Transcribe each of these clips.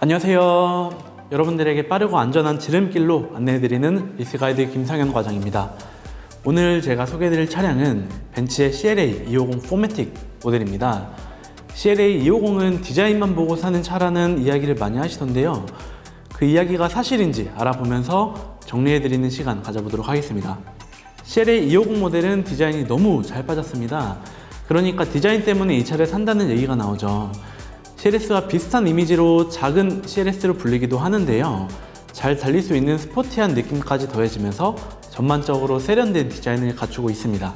안녕하세요. 여러분들에게 빠르고 안전한 지름길로 안내해드리는 리스가이드 김상현 과장입니다. 오늘 제가 소개해드릴 차량은 벤츠의 CLA 250 포매틱 모델입니다. CLA 250은 디자인만 보고 사는 차라는 이야기를 많이 하시던데요. 그 이야기가 사실인지 알아보면서 정리해드리는 시간 가져보도록 하겠습니다. CLA 250 모델은 디자인이 너무 잘 빠졌습니다. 그러니까 디자인 때문에 이 차를 산다는 얘기가 나오죠. CLS와 비슷한 이미지로 작은 CLS로 불리기도 하는데요. 잘 달릴 수 있는 스포티한 느낌까지 더해지면서 전반적으로 세련된 디자인을 갖추고 있습니다.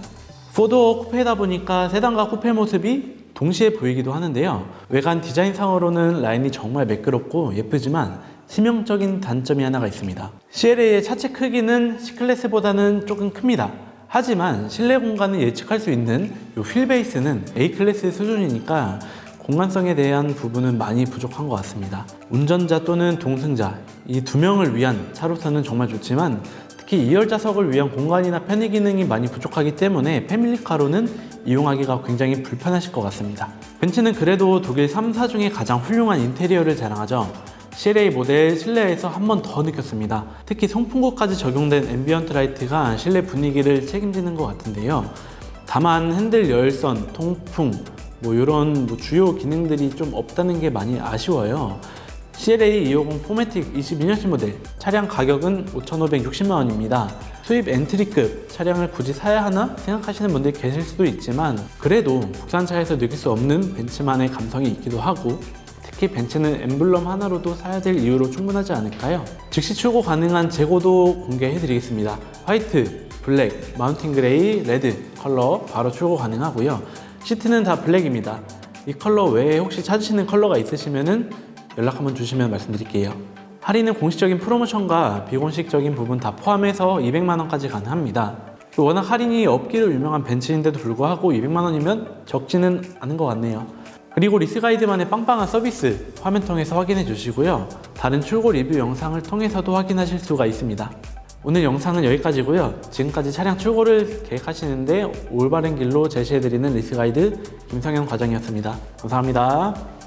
포도어 쿠페다 보니까 세단과 쿠페 모습이 동시에 보이기도 하는데요. 외관 디자인상으로는 라인이 정말 매끄럽고 예쁘지만 치명적인 단점이 하나가 있습니다. CLA의 차체 크기는 C클래스보다는 조금 큽니다. 하지만 실내 공간을 예측할 수 있는 이 휠베이스는 A클래스 수준이니까 공간성에 대한 부분은 많이 부족한 것 같습니다. 운전자 또는 동승자 이 두 명을 위한 차로서는 정말 좋지만 특히 2열 좌석을 위한 공간이나 편의 기능이 많이 부족하기 때문에 패밀리카로는 이용하기가 굉장히 불편하실 것 같습니다. 벤츠는 그래도 독일 3사 중에 가장 훌륭한 인테리어를 자랑하죠. CLA 모델 실내에서 한 번 더 느꼈습니다. 특히 송풍구까지 적용된 앰비언트 라이트가 실내 분위기를 책임지는 것 같은데요. 다만 핸들 열선, 통풍, 뭐 이런 뭐 주요 기능들이 좀 없다는 게 많이 아쉬워요. CLA 250 포매틱 22년식 모델 차량 가격은 5,560만 원입니다. 수입 엔트리급 차량을 굳이 사야 하나 생각하시는 분들이 계실 수도 있지만 그래도 국산차에서 느낄 수 없는 벤츠만의 감성이 있기도 하고 특히 벤츠는 엠블럼 하나로도 사야 될 이유로 충분하지 않을까요? 즉시 출고 가능한 재고도 공개해 드리겠습니다. 화이트, 블랙, 마운틴 그레이, 레드 컬러 바로 출고 가능하고요. 시트는 다 블랙입니다. 이 컬러 외에 혹시 찾으시는 컬러가 있으시면은 연락 한번 주시면 말씀드릴게요. 할인은 공식적인 프로모션과 비공식적인 부분 다 포함해서 200만 원까지 가능합니다. 워낙 할인이 없기로 유명한 벤츠인데도 불구하고 200만 원이면 적지는 않은 것 같네요. 그리고 리스가이드만의 빵빵한 서비스 화면 통해서 확인해 주시고요. 다른 출고 리뷰 영상을 통해서도 확인하실 수가 있습니다. 오늘 영상은 여기까지고요. 지금까지 차량 출고를 계획하시는데 올바른 길로 제시해드리는 리스 가이드 김성현 과장이었습니다. 감사합니다.